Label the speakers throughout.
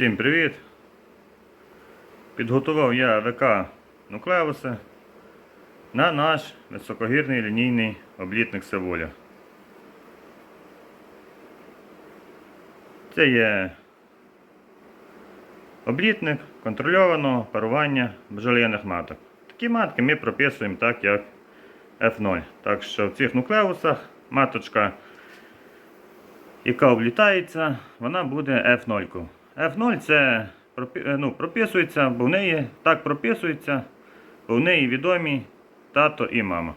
Speaker 1: Всім привіт! Підготував я ВК нуклеуси на наш високогірний лінійний облітник Севоля. Це є облітник контрольованого парування бджолиних маток. Такі матки ми прописуємо так, як F0. Так що в цих нуклеусах маточка яка облітається, вона буде F0. F0 це е, ну, прописується, бо в неї так прописується, бо в неї відомі тато і мама.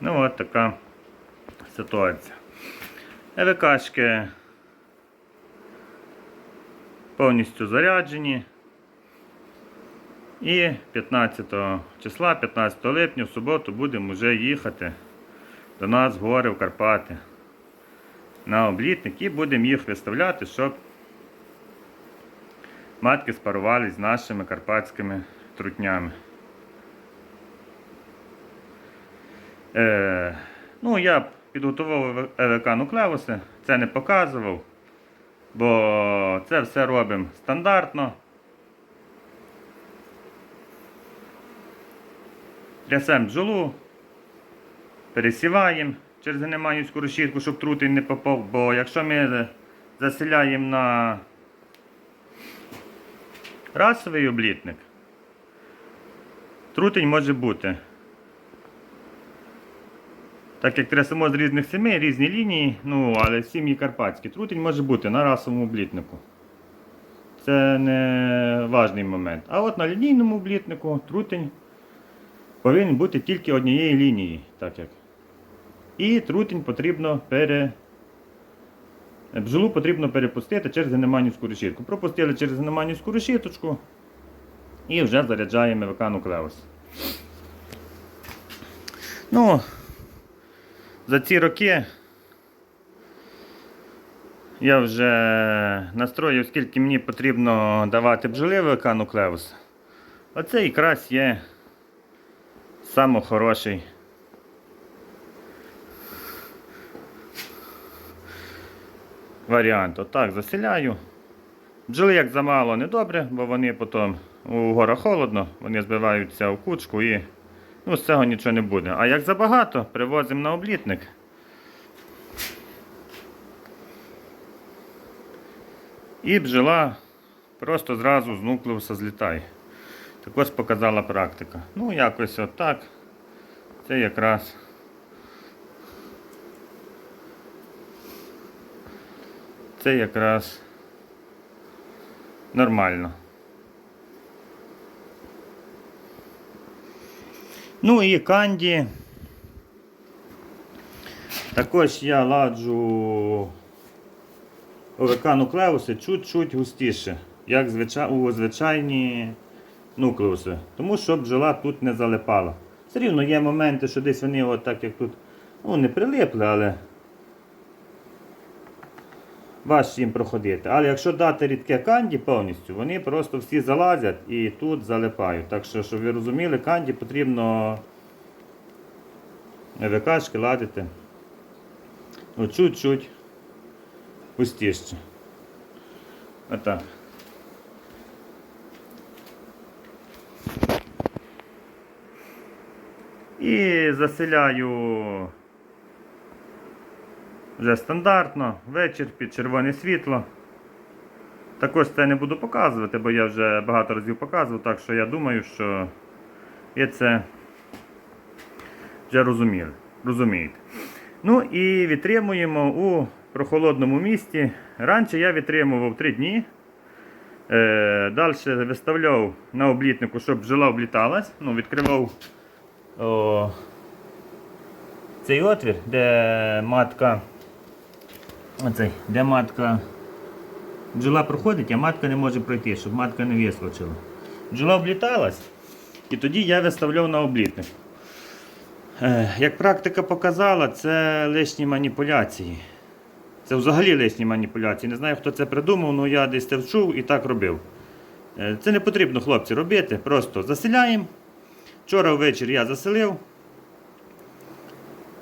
Speaker 1: Ну от така ситуація. ЕВКшки повністю заряджені. І 15 числа, 15 липня, в суботу будемо вже їхати до нас в гори в Карпати на облітник і будемо їх виставляти, щоб матки спарувались з нашими карпатськими трутнями. Е, ну, я підготував ЕВК нуклеуси, це не показував, бо це все робимо стандартно. Трясемо бджолу, пересіваємо через генеманівську решітку, щоб трутень не попав, бо якщо ми заселяємо на расовий облітник, трутень може бути. Так як трясемо з різних сімей, різні лінії, ну, але сім'ї карпатські, трутень може бути на расовому облітнику. Це не важний момент. А от на лінійному облітнику трутень повинен бути тільки однієї лінії. Так як. І трутень потрібно пере... Бджолу потрібно перепустити через генеманівську решітку. Пропустили через генеманівську решіточку і вже заряджаємо ВК нуклеус. Ну, за ці роки я вже настроїв, скільки мені потрібно давати бджоли ВК нуклеус. Оце якраз є самий варіант. Отак заселяю. Бджоли як замало не добре, бо вони потім у горах холодно, вони збиваються в кучку і ну, з цього нічого не буде. А як забагато, привозимо на облітник. І бджола просто зразу з нуклеуса злітає. Також показала практика. Ну, якось отак. Це якраз. Це якраз нормально. Ну і канді. Також я ладжу ОВК нуклеуси чуть-чуть густіше, як у звичайні нуклеуси. Тому що бджола тут не залипала. Все рівно є моменти, що десь вони от так як тут ну, не прилипли, але важче їм проходити. Але якщо дати рідке канді повністю, вони просто всі залазять і тут залипають. Так що, щоб ви розуміли, канді потрібно ВКшки ладити ну, чуть-чуть густіше. Отак. І заселяю вже стандартно, вечір під червоне світло. Також це не буду показувати, бо я вже багато разів показував, так що я думаю, що ви це вже розуміли, розумієте. Ну і відтримуємо у прохолодному місті. Раніше я відтримував 3 дні. Е, Далі виставляв на облітнику, щоб бджола обліталась. Ну, відкривав о, цей отвір, де матка. Оцей, де матка. Бджола проходить, а матка не може пройти, щоб матка не вискочила. Бджола обліталась, і тоді я виставляв на облітник. Е, Як практика показала, це лишні маніпуляції. Це взагалі лишні маніпуляції. Не знаю, хто це придумав, але я десь це вчув і так робив. Е, Це не потрібно, хлопці, робити. Просто заселяємо. Вчора ввечері я заселив.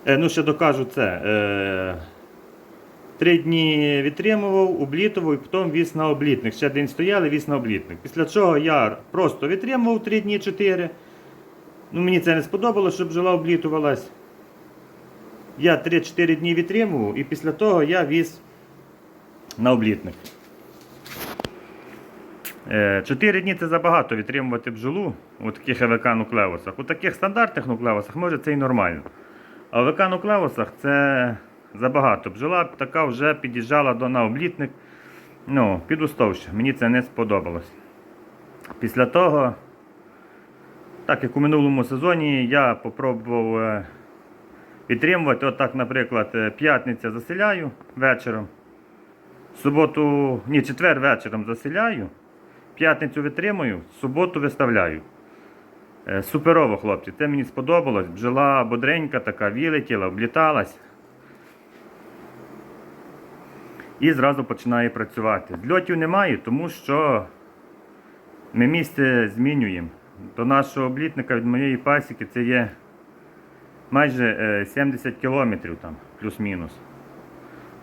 Speaker 1: Е, ну, ще докажу це. Е, Три дні відтримував, облітував і потім віз на облітник. Ще день стояли, віз на облітник. Після чого я просто відтримував три дні, чотири. Ну, мені це не сподобалося, щоб бджола облітувалась. Я 3-4 дні відтримував і після того я віз на облітник. Е, Чотири дні це забагато відтримувати бджолу у таких ЕВК нуклеусах. У таких стандартних нуклеусах може це і нормально. А ВК нуклеусах це забагато. Бджола така вже під'їжджала до на облітник. Ну, підустовще. Мені це не сподобалось. Після того, так як у минулому сезоні, я попробував е, підтримувати. Отак, наприклад, е, п'ятниця заселяю вечором. Суботу, ні, четвер вечором заселяю. П'ятницю витримую, суботу виставляю. Е, Суперово, хлопці, це мені сподобалось. Бджола бодренька така, вилетіла, обліталась. І зразу починає працювати. Зльотів немає, тому що ми місце змінюємо. До нашого облітника від моєї пасіки це є майже е, 70 кілометрів там, плюс-мінус.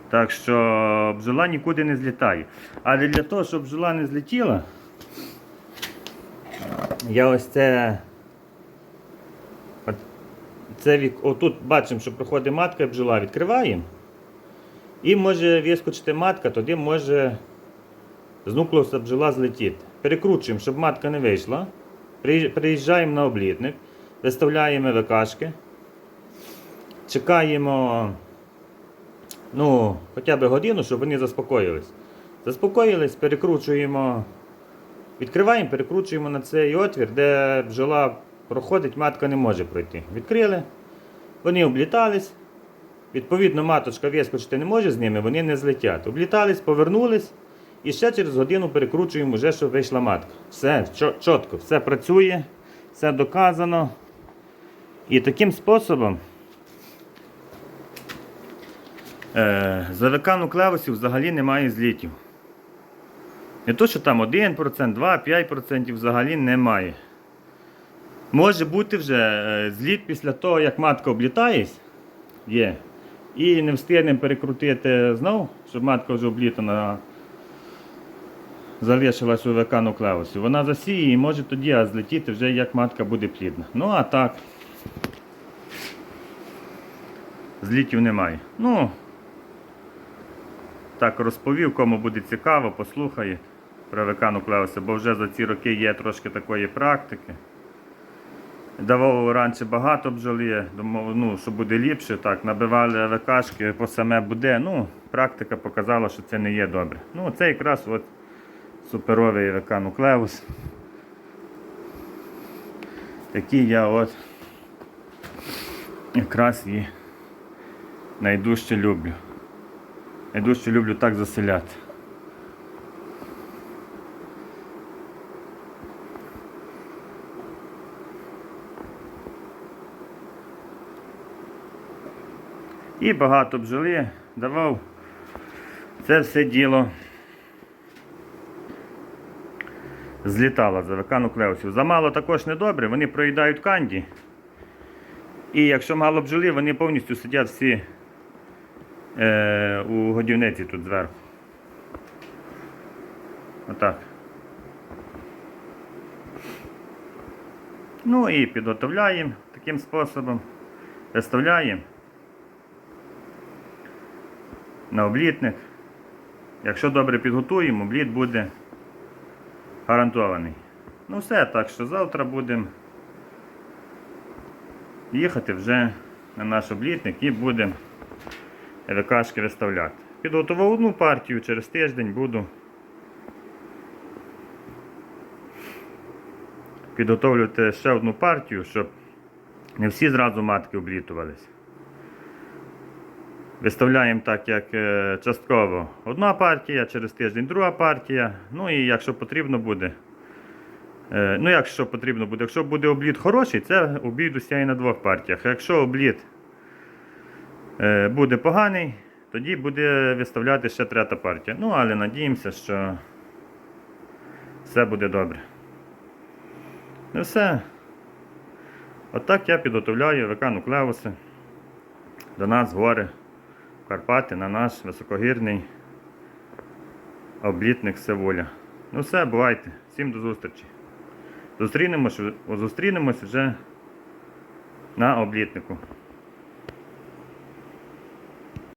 Speaker 1: Так що бджола нікуди не злітає. Але для того, щоб бджола не злетіла, я ось це. Це вік, отут бачимо, що проходить матка, бджола відкриваємо. І може вискочити матка, тоді може з нуклеуса бджола злетіти. Перекручуємо, щоб матка не вийшла. Приїжджаємо на облітник, виставляємо ВКшки, чекаємо ну, хоча б годину, щоб вони заспокоїлись. Заспокоїлись, перекручуємо, відкриваємо, перекручуємо на цей отвір, де бджола проходить, матка не може пройти. Відкрили, вони облітались. Відповідно, маточка вискочити не може з ними, вони не злетять. Облітались, повернулись і ще через годину перекручуємо, вже, щоб вийшла матка. Все чітко, все працює, все доказано. І таким способом е, за нуклеусів взагалі немає злітів. Не то, що там 1%, 2, 5% взагалі немає. Може бути вже е, зліт після того, як матка облітається, є. І не встигнемо перекрутити знову, щоб матка вже облітана залишилась у ВК нуклеусі. Вона засіє і може тоді злетіти вже як матка буде плідна. Ну а так. Злітів немає. Ну, так розповів, кому буде цікаво, послухає про ВК нуклеуси, бо вже за ці роки є трошки такої практики. Давав раніше багато бджоли, думав, ну, що буде ліпше, так, набивали ВКшки по саме буде. Ну, практика показала, що це не є добре. Ну, це якраз от суперовий ВК нуклеус. Який я от якраз і найдужче люблю. Найдужче люблю так заселяти. І багато бджоли давав це все діло. Злітало за ВК нуклеусів. Замало також недобре, вони проїдають канді. І якщо мало бджоли, вони повністю сидять всі е, у годівниці тут зверху. Отак. Ну і підготовляємо таким способом. Виставляємо на облітник. Якщо добре підготуємо, обліт буде гарантований. Ну все, так що завтра будемо їхати вже на наш облітник і будемо ВКшки виставляти. Підготував одну партію, через тиждень буду підготовлювати ще одну партію, щоб не всі зразу матки облітувались. Виставляємо так, як е, частково одна партія, через тиждень друга партія. Ну і якщо потрібно буде. е, Ну, якщо потрібно буде, якщо буде обліт хороший, це обійдуся і на двох партіях. Якщо обліт е, буде поганий, тоді буде виставляти ще третя партія. Ну, але надіємося, що все буде добре. Ну все. Отак я підготовляю ВК нуклеуси до нас гори Карпати на наш високогірний облітник Севоля. Ну все, бувайте. Всім до зустрічі. Зустрінемось, зустрінемось вже на облітнику.